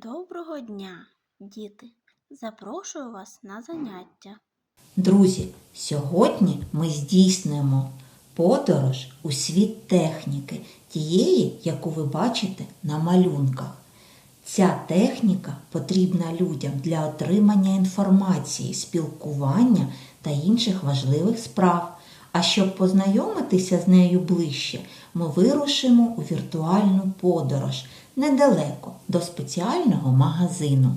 Доброго дня, діти! Запрошую вас на заняття. Друзі, сьогодні ми здійснимо подорож у світ техніки, тієї, яку ви бачите на малюнках. Ця техніка потрібна людям для отримання інформації, спілкування та інших важливих справ. А щоб познайомитися з нею ближче, ми вирушимо у віртуальну подорож недалеко до спеціального магазину.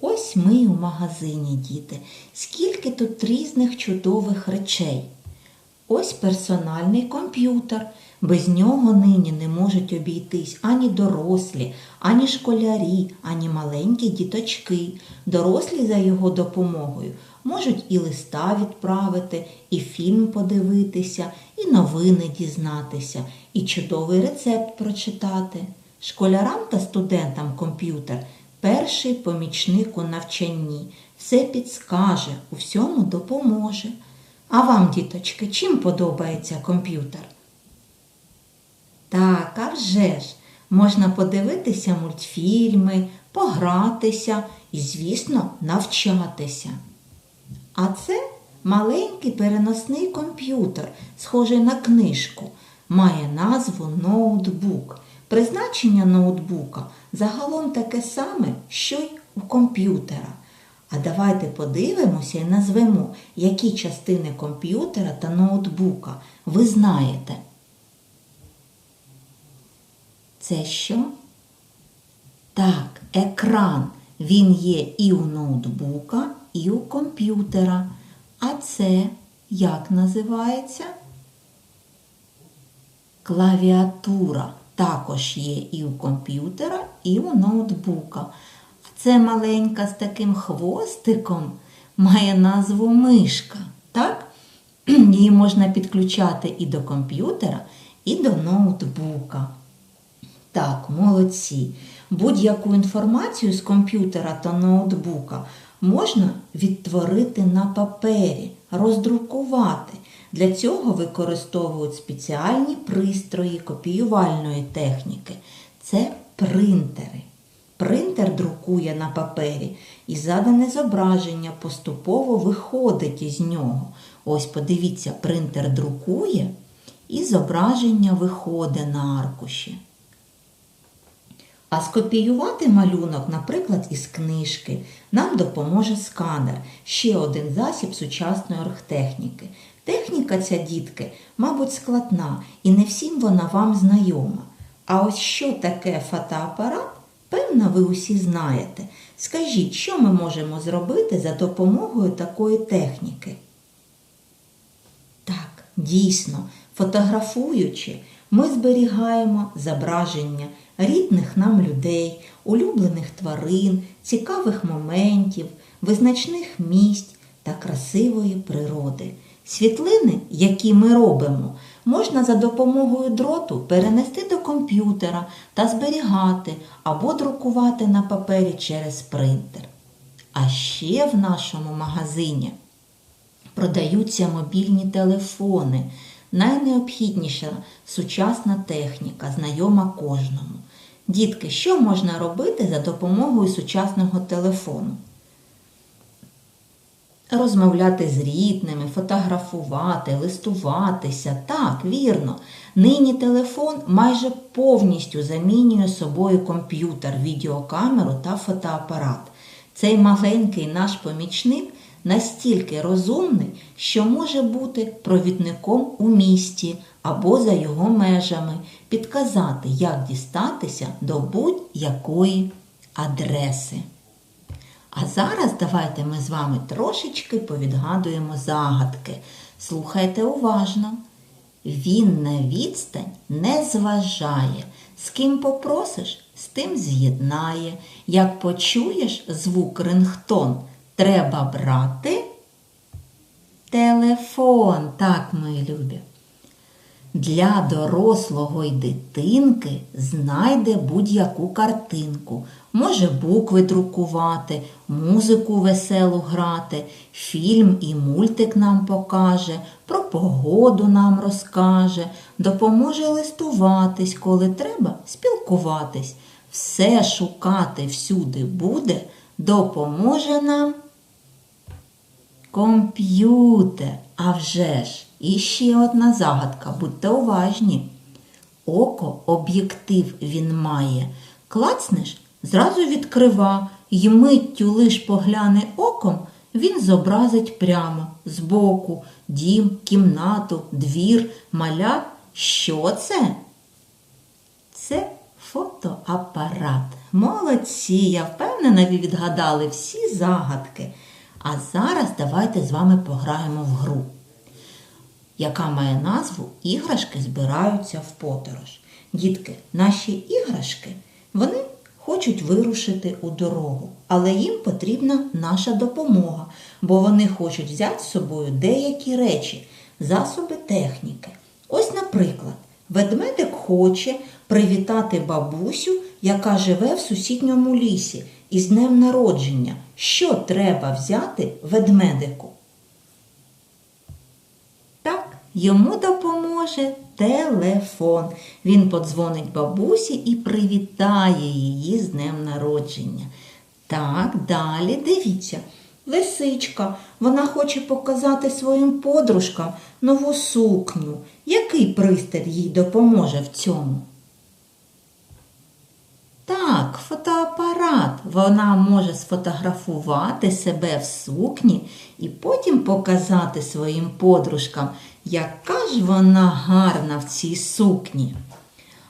Ось ми у магазині, діти. Скільки тут різних чудових речей. Ось персональний комп'ютер. Без нього нині не можуть обійтись ані дорослі, ані школярі, ані маленькі діточки. Дорослі за його допомогою можуть і листа відправити, і фільм подивитися, і новини дізнатися, і чудовий рецепт прочитати. Школярам та студентам комп'ютер перший помічник у навчанні, все підскаже, у всьому допоможе. А вам, діточки, чим подобається комп'ютер? Так, а вже ж, можна подивитися мультфільми, погратися і, звісно, навчатися. А це маленький переносний комп'ютер, схожий на книжку, має назву ноутбук. Призначення ноутбука загалом таке саме, що й у комп'ютера. А давайте подивимося і назвемо, які частини комп'ютера та ноутбука ви знаєте. Це що? Так, екран. Він є і у ноутбука, і у комп'ютера. А це як називається? Клавіатура також є і у комп'ютера, і у ноутбука. Це маленька з таким хвостиком має назву мишка. Так? Її можна підключати і до комп'ютера, і до ноутбука. Так, молодці. Будь-яку інформацію з комп'ютера та ноутбука можна відтворити на папері, роздрукувати. Для цього використовують спеціальні пристрої копіювальної техніки. Це принтери. Принтер друкує на папері і задане зображення поступово виходить із нього. Ось подивіться, принтер друкує і зображення виходить на аркуші. А скопіювати малюнок, наприклад, із книжки, нам допоможе сканер, ще один засіб сучасної оргтехніки. Техніка ця, дітки, мабуть, складна і не всім вона вам знайома. А ось що таке фотоапарат, певно, ви усі знаєте. Скажіть, що ми можемо зробити за допомогою такої техніки? Так, дійсно, фотографуючи, ми зберігаємо зображення рідних нам людей, улюблених тварин, цікавих моментів, визначних місць та красивої природи. Світлини, які ми робимо, можна за допомогою дроту перенести до комп'ютера та зберігати або друкувати на папері через принтер. А ще в нашому магазині продаються мобільні телефони, найнеобхідніша сучасна техніка, знайома кожному. Дітки, що можна робити за допомогою сучасного телефону? Розмовляти з рідними, фотографувати, листуватися. Так, вірно. Нині телефон майже повністю замінює собою комп'ютер, відеокамеру та фотоапарат. Цей маленький наш помічник настільки розумний, що може бути провідником у місті або за його межами, підказати, як дістатися до будь-якої адреси. А зараз давайте ми з вами трошечки повідгадуємо загадки. Слухайте уважно. Він на відстань не зважає. З ким попросиш, з тим з'єднає. Як почуєш звук рингтон, треба брати телефон, так, мої любі. Для дорослого й дитинки знайде будь-яку картинку. Може букви друкувати, музику веселу грати, фільм і мультик нам покаже, про погоду нам розкаже, допоможе листуватись, коли треба спілкуватись. все шукати всюди буде, допоможе нам комп'ютер. А вже ж, і ще одна загадка, будьте уважні. Око об'єктив він має. Клацнеш, зразу відкрива, й миттю лиш погляне оком, він зобразить прямо, збоку, дім, кімнату, двір, маля. Що це? Це фотоапарат. Молодці, я впевнена, ви відгадали всі загадки. А зараз давайте з вами пограємо в гру яка має назву Іграшки збираються в подорож. Дітки, наші іграшки, вони хочуть вирушити у дорогу, але їм потрібна наша допомога, бо вони хочуть взяти з собою деякі речі, засоби техніки. Ось, наприклад, ведмедик хоче привітати бабусю, яка живе в сусідньому лісі, із днем народження. Що треба взяти ведмедику? Так, йому допоможе телефон. Він подзвонить бабусі і привітає її з днем народження. Так, далі дивіться. Лисичка, вона хоче показати своїм подружкам нову сукню. Який пристрій їй допоможе в цьому? Так, фотоапарат. Вона може сфотографувати себе в сукні і потім показати своїм подружкам, яка ж вона гарна в цій сукні.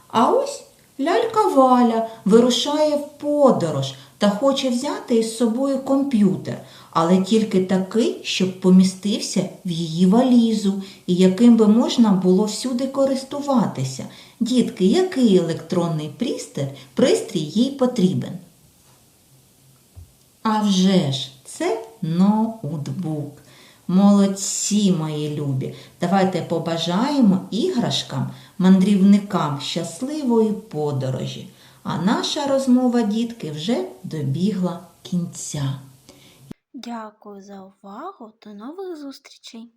А ось лялька Валя вирушає в подорож та хоче взяти із собою комп'ютер, але тільки такий, щоб помістився в її валізу і яким би можна було всюди користуватися. Дітки, який електронний пристрій, пристрій їй потрібен? А вже ж, це ноутбук. Молодці, мої любі. Давайте побажаємо іграшкам, мандрівникам щасливої подорожі. А наша розмова, дітки, вже добігла кінця. Дякую за увагу. До нових зустрічей!